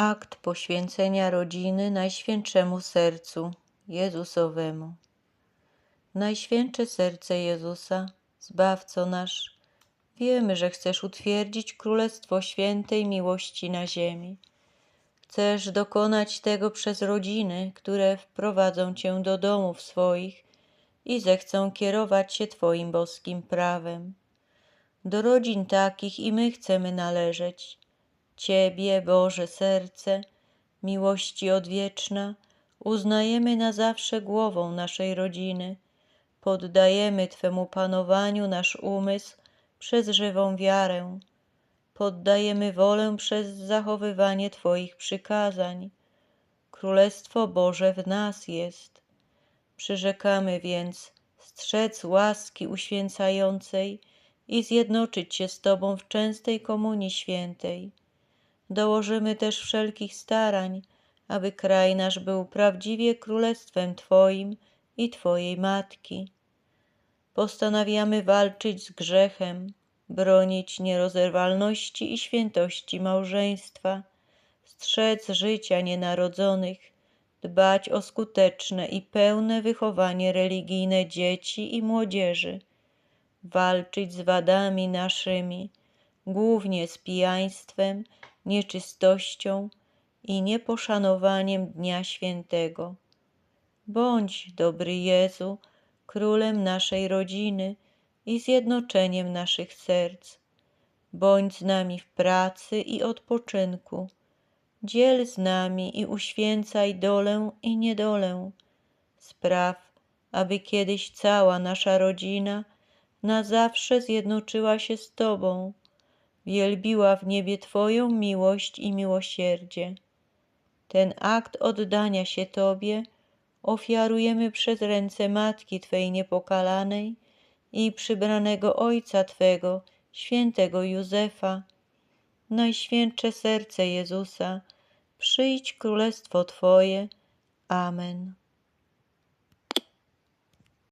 Akt poświęcenia rodziny Najświętszemu Sercu Jezusowemu. Najświętsze Serce Jezusa, Zbawco nasz, wiemy, że chcesz utwierdzić Królestwo Świętej Miłości na ziemi. Chcesz dokonać tego przez rodziny, które wprowadzą Cię do domów swoich i zechcą kierować się Twoim boskim prawem. Do rodzin takich i my chcemy należeć. Ciebie, Boże Serce, miłości odwieczna, uznajemy na zawsze głową naszej rodziny. Poddajemy Twemu panowaniu nasz umysł przez żywą wiarę. Poddajemy wolę przez zachowywanie Twoich przykazań. Królestwo Boże w nas jest. Przyrzekamy więc strzec łaski uświęcającej i zjednoczyć się z Tobą w częstej komunii świętej. Dołożymy też wszelkich starań, aby kraj nasz był prawdziwie królestwem Twoim i Twojej Matki. Postanawiamy walczyć z grzechem, bronić nierozerwalności i świętości małżeństwa, strzec życia nienarodzonych, dbać o skuteczne i pełne wychowanie religijne dzieci i młodzieży, walczyć z wadami naszymi, głównie z pijaństwem, nieczystością i nieposzanowaniem Dnia Świętego. Bądź, dobry Jezu, królem naszej rodziny i zjednoczeniem naszych serc. Bądź z nami w pracy i odpoczynku. Dziel z nami i uświęcaj dolę i niedolę. Spraw, aby kiedyś cała nasza rodzina na zawsze zjednoczyła się z Tobą, wielbiła w niebie Twoją miłość i miłosierdzie. Ten akt oddania się Tobie ofiarujemy przez ręce Matki Twej niepokalanej i przybranego Ojca Twego, świętego Józefa. Najświętsze serce Jezusa, przyjdź królestwo Twoje. Amen.